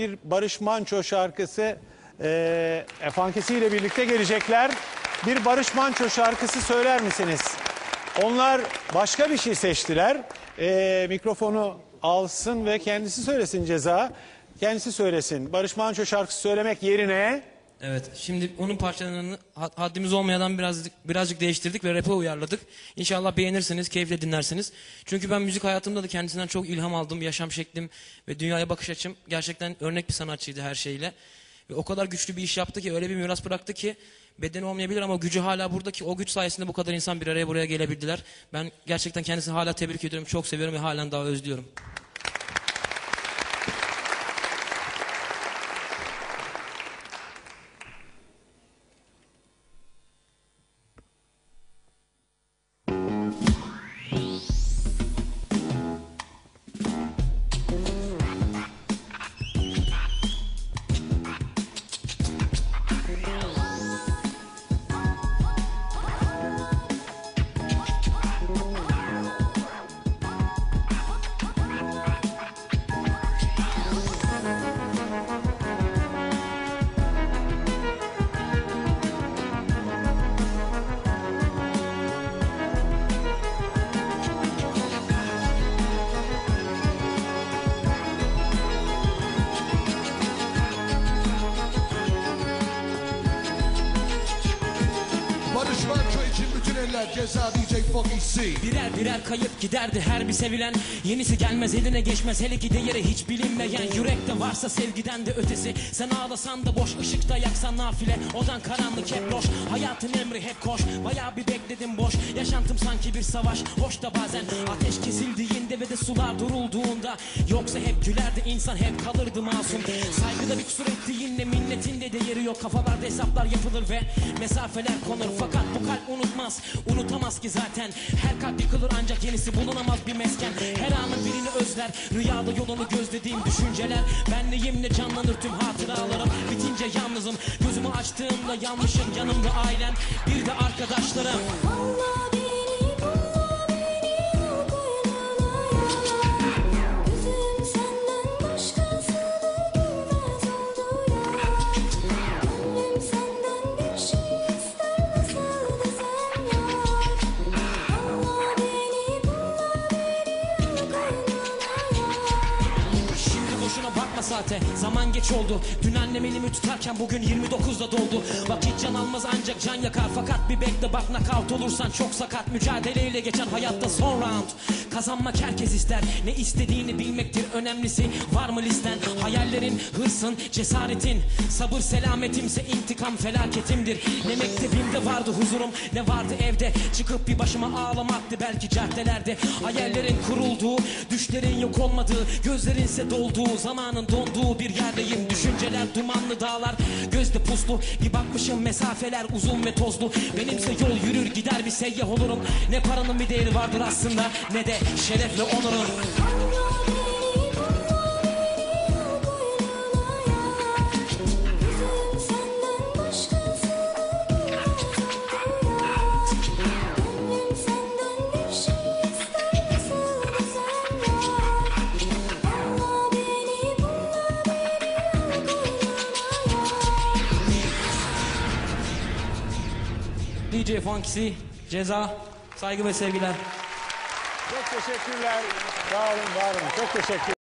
bir Barış Manço şarkısı e, efankesiyle birlikte gelecekler. Bir Barış Manço şarkısı söyler misiniz? Onlar başka bir şey seçtiler. E, mikrofonu alsın ve kendisi söylesin ceza. Kendisi söylesin. Barış Manço şarkısı söylemek yerine Evet, şimdi onun parçalarını had- haddimiz olmayan birazcık, birazcık değiştirdik ve rap'e uyarladık. İnşallah beğenirsiniz, keyifle dinlersiniz. Çünkü ben müzik hayatımda da kendisinden çok ilham aldım. Yaşam şeklim ve dünyaya bakış açım gerçekten örnek bir sanatçıydı her şeyle. Ve o kadar güçlü bir iş yaptı ki, öyle bir miras bıraktı ki bedeni olmayabilir ama gücü hala burada ki o güç sayesinde bu kadar insan bir araya buraya gelebildiler. Ben gerçekten kendisini hala tebrik ediyorum, çok seviyorum ve halen daha özlüyorum. Eller ceza DJ Foggy C. Birer birer kayıp giderdi her bir sevilen. Yenisi gelmez eline geçmez. Hele ki değeri hiç bilinmeyen. Yürekte varsa sevgiden de ötesi. Sen ağlasan da boş ışıkta yaksan nafile. Odan karanlık hep loş. Hayatın emri hep koş. Bayağı bir bekledim boş. Yaşantım sanki bir savaş. Hoş da bazen ateş kesildiğinde ve de sular durulduğunda. Yoksa hep gülerdi insan hep kalırdı masum. Saygıda bir kusur ettiğinde minnetin de değeri yok. Kafalarda hesaplar yapılır ve mesafeler konur. Fakat bu kalp unutmaz Unutamaz ki zaten. Her kalp yıkılır ancak yenisi bulunamaz bir mesken. Her anın birini özler. Rüyada yolunu gözlediğim düşünceler. Benliğimle canlanır tüm hatıralarım? Bitince yalnızım. Gözümü açtığımda yanlışım. Yanımda ailen Bir de arkadaşlarım Şimdi boşuna bakma saate Zaman geç oldu. Dün annem elimi tutarken bugün 29'da doldu. Vakit can almaz ancak can yakar. Fakat bir bekle bak nakavt olursan çok sakat. Mücadeleyle geçen hayatta son round. Kazanmak herkes ister. Ne istediğini bilmektir. Önemlisi Var mı listen? Hayallerin, hırsın, cesaretin. Sabır selametimse intikam felaketimdir. Ne mektebimde vardı huzurum Ne vardı evde. Çıkıp bir başıma ağlamaktı belki caddelerde. Hayallerin kurulduğu Düşlerin yok olmadığı Gözlerinse dolduğu Zamanın donduğu bir yerdeyim. Düşünceler dumanlı dağlar Gözde puslu. Bir bakmışım mesafeler uzun ve tozlu. Benimse yol yürür gider bir seyyah olurum. Ne paranın bir değeri vardır aslında Ne de şerefle onurun DJ Funkisi Ceza Saygı ve sevgiler çok teşekkürler. Sağ olun, var olun. Çok teşekkür